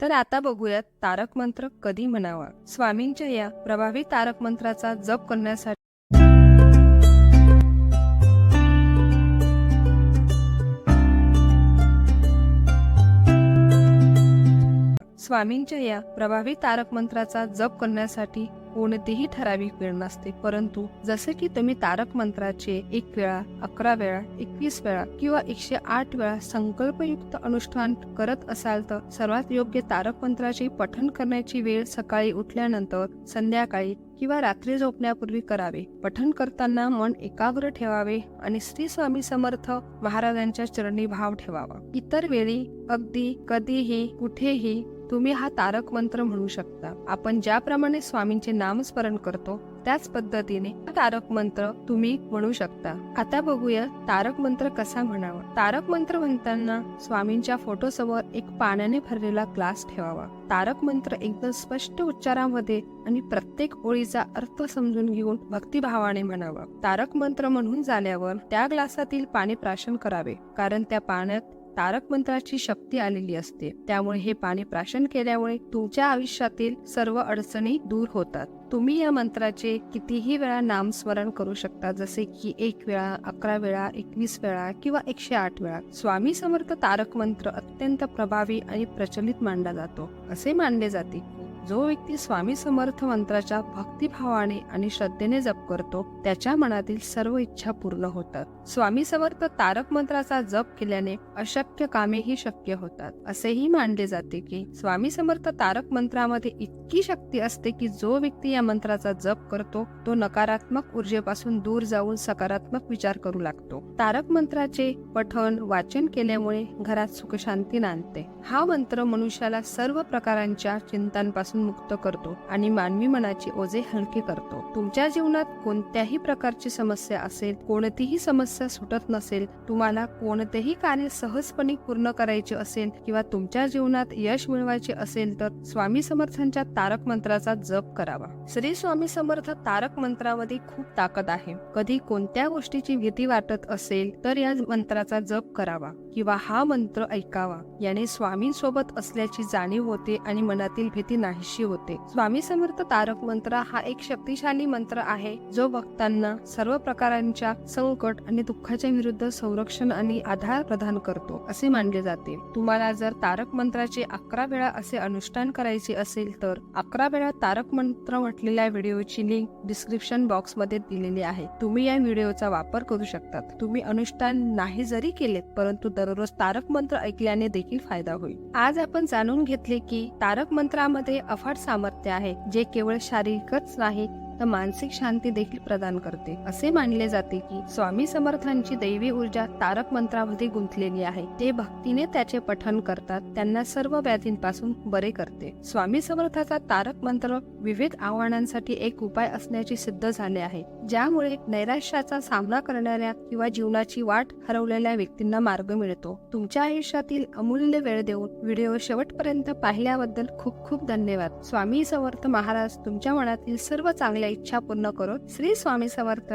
तर आता बघूयात तारक मंत्र कधी म्हणावा? स्वामींच्या या प्रभावी तारक मंत्राचा जप करण्यासाठी स्वामींच्या या प्रभावी तारक मंत्राचा जप करण्यासाठी कोणतीही ठराविक वेळ नसते. परंतु जसे की तुम्ही तारक मंत्राचे एक वेळा अकरा वेळा एकवीस वेळा किंवा एकशे आठ वेळा संकल्पयुक्त अनुष्ठान करत असाल तर सर्वात योग्य तारक मंत्राचे पठण करण्याची वेळ सकाळी उठल्यानंतर संध्याकाळी किंवा रात्री झोपण्यापूर्वी करावे. पठण करताना मन एकाग्र ठेवावे आणि श्री स्वामी समर्थ महाराजांच्या चरणी भाव ठेवावा. इतर वेळी अगदी कधीही कुठेही तुम्ही हा तारक मंत्र म्हणू शकता. आपण ज्याप्रमाणे स्वामींचे नामस्मरण करतो त्याच पद्धतीने तारक मंत्र तुम्ही म्हणू शकता. आता बघूया तारक मंत्र कसा म्हणावा. तारक मंत्र म्हणताना स्वामींच्या फोटो समोर एक पाण्याने भरलेला ग्लास ठेवावा. तारक मंत्र एकदम स्पष्ट उच्चारामध्ये आणि प्रत्येक ओळीचा अर्थ समजून घेऊन भक्तिभावाने म्हणावा. तारक मंत्र म्हणून झाल्यावर त्या ग्लासातील पाणी प्राशन करावे कारण त्या पाण्यात तारक मंत्राची शक्ती आलेली असते. त्यामुळे हे पाणी प्राशन केल्यामुळे तुमच्या आयुष्यातील सर्व अडचणी दूर होतात. तुम्ही या मंत्राचे कितीही वेळा नामस्मरण करू शकता जसे की एक वेळा अकरा वेळा एकवीस वेळा किंवा एकशे आठ वेळा. स्वामी समर्थ तारक मंत्र अत्यंत प्रभावी आणि प्रचलित मानला जातो. असे मानले जाते. जो व्यक्ती स्वामी समर्थ मंत्राच्या भक्तिभावाने आणि श्रद्धेने जप करतो त्याच्या मनातील सर्व इच्छा पूर्ण होतात. स्वामी समर्थ तारक मंत्राचा जप केल्याने अशक्य कामेही शक्य होतात. असेही मानले जाते की स्वामी समर्थ तारक मंत्रामध्ये इतकी शक्ती असते की जो व्यक्ती या मंत्राचा जप करतो तो नकारात्मक ऊर्जेपासून दूर जाऊन सकारात्मक विचार करू लागतो. तारक मंत्राचे पठण वाचन केल्यामुळे घरात सुखशांती नांदते. हा मंत्र मनुष्याला सर्व प्रकारांच्या चिंतांपासून मुक्त करतो आणि मानवी मनाचे ओझे हलके करतो. तुमच्या जीवनात कोणत्याही प्रकारची समस्या असेल कोणतीही समस्या सुटत नसेल तुम्हाला कोणतेही कार्य सहजपणे पूर्ण करायचे असेल किंवा तुमच्या जीवनात यश मिळवायचे असेल तर स्वामी समर्थांच्या तारक मंत्राचा जप करावा. श्री स्वामी समर्थ तारक मंत्रामध्ये खूप ताकद आहे. कधी कोणत्या गोष्टीची भीती वाटत असेल तर या मंत्राचा जप करावा किंवा हा मंत्र ऐकावा. याने स्वामींसोबत असल्याची जाणीव होते आणि मनातील भीती नाही. नाहीशी होते. स्वामी समर्थ तारक मंत्र हा एक शक्तिशाली मंत्र आहे जो भक्तांना सर्व प्रकारांच्या संकट आणि दुःखाच्या विरुद्ध संरक्षण आणि आधार प्रदान करतो असे मानले जाते. तुम्हाला जर तारक मंत्राचे अकरा वेळा असे अनुष्ठान करायचे असेल तर अकरा वेळा तारक मंत्र म्हटलेल्या व्हिडिओची लिंक डिस्क्रिप्शन बॉक्समध्ये दिलेली आहे. तुम्ही या व्हिडिओचा वापर करू शकतात. तुम्ही अनुष्ठान नाही जरी केले परंतु दररोज तारक मंत्र ऐकल्याने देखील फायदा होईल. आज आपण जाणून घेतले की तारक मंत्रामध्ये अफाट सामर्थ्य आहे जे केवळ शारीरिकच नाही तर मानसिक शांती देखील प्रदान करते. असे मानले जाते की स्वामी समर्थांची दैवी ऊर्जा तारक मंत्रामध्ये गुंतलेली आहे. ते भक्तीने त्याचे पठन करतात त्यांना सर्व व्याधींपासून बरे करते. स्वामी समर्थाचा तारक मंत्र विविध आव्हानांसाठी एक उपाय असण्याचे सिद्ध झाले आहे. ज्यामुळे नैराश्याचा सामना करणाऱ्या किंवा जीवनाची वाट हरवलेल्या व्यक्तींना मार्ग मिळतो. तुमच्या आयुष्यातील अमूल्य वेळ देऊन व्हिडिओ शेवटपर्यंत पाहिल्याबद्दल खूप खूप धन्यवाद. स्वामी समर्थ महाराज तुमच्या मनातील सर्व चांगल्या इच्छा पूर्ण करो श्री स्वामी समर्थ